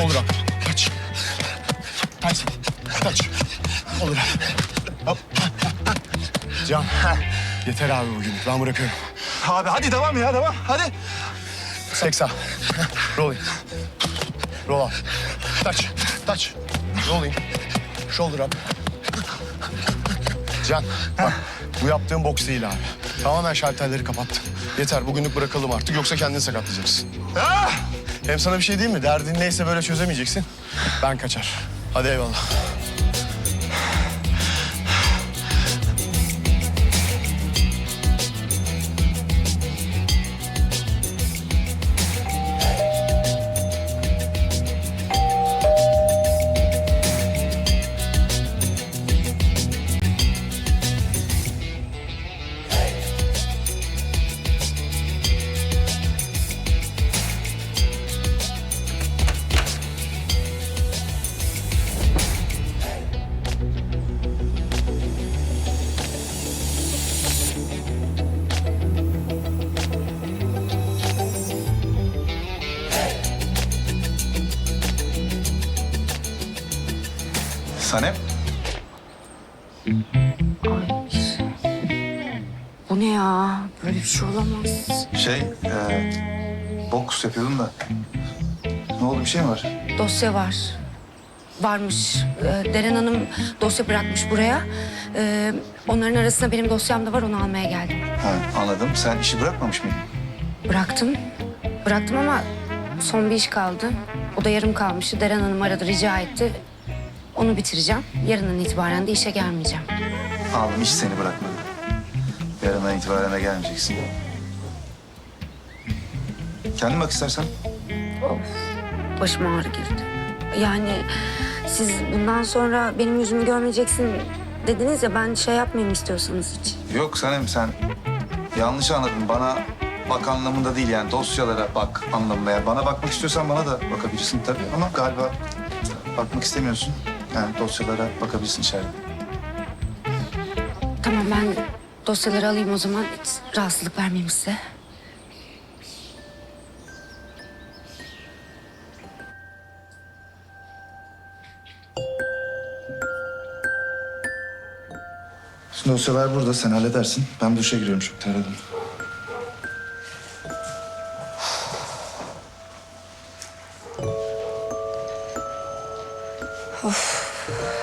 Shoulder up. Touch. Touch. Touch. Shoulder up. Hop. Can. Yeter abi bugün. Ben bırakıyorum. Abi hadi devam ya devam hadi. Tek sağ. Roll up. Touch. Touch. Roll in. Shoulder up. Can. Bak, bu yaptığın boks değil abi. Tamamen şalterleri kapattın. Yeter bugünlük bırakalım artık yoksa kendini sakatlayacaksın. Ah! Hem sana bir şey diyeyim mi? Derdin neyse böyle çözemeyeceksin. Ben kaçar. Hadi eyvallah. Sanem. Bu ne ya? Böyle bir şey olamaz. Şey e, boks yapıyordun da. Ne oldu bir şey mi var? Dosya var. Varmış. Ee, Deren Hanım dosya bırakmış buraya. Ee, onların arasında benim dosyam da var. Onu almaya geldim. Ha, anladım. Sen işi bırakmamış mıydın? Bıraktım. Bıraktım ama son bir iş kaldı. O da yarım kalmıştı. Deren Hanım aradı, rica etti. Onu bitireceğim. Yarından itibaren de işe gelmeyeceğim. Aldım hiç seni bırakmadı. Yarından itibaren de gelmeyeceksin. Kendin bak istersen. Başıma ağrı girdi. Yani siz bundan sonra benim yüzümü görmeyeceksin dediniz ya ben şey yapmayayım istiyorsanız hiç. Yok Sanem sen yanlış anladın. Bana bak anlamında değil yani dosyalara bak anlamında. Yani bana bakmak istiyorsan bana da bakabilirsin tabii ama galiba bakmak istemiyorsun. Yani dosyalara bakabilirsin içeride. Tamam ben dosyaları alayım o zaman. Hiç rahatsızlık vermeyeyim size. Şimdi dosyalar burada sen halledersin. Ben duşa giriyorum çok terledim. Of.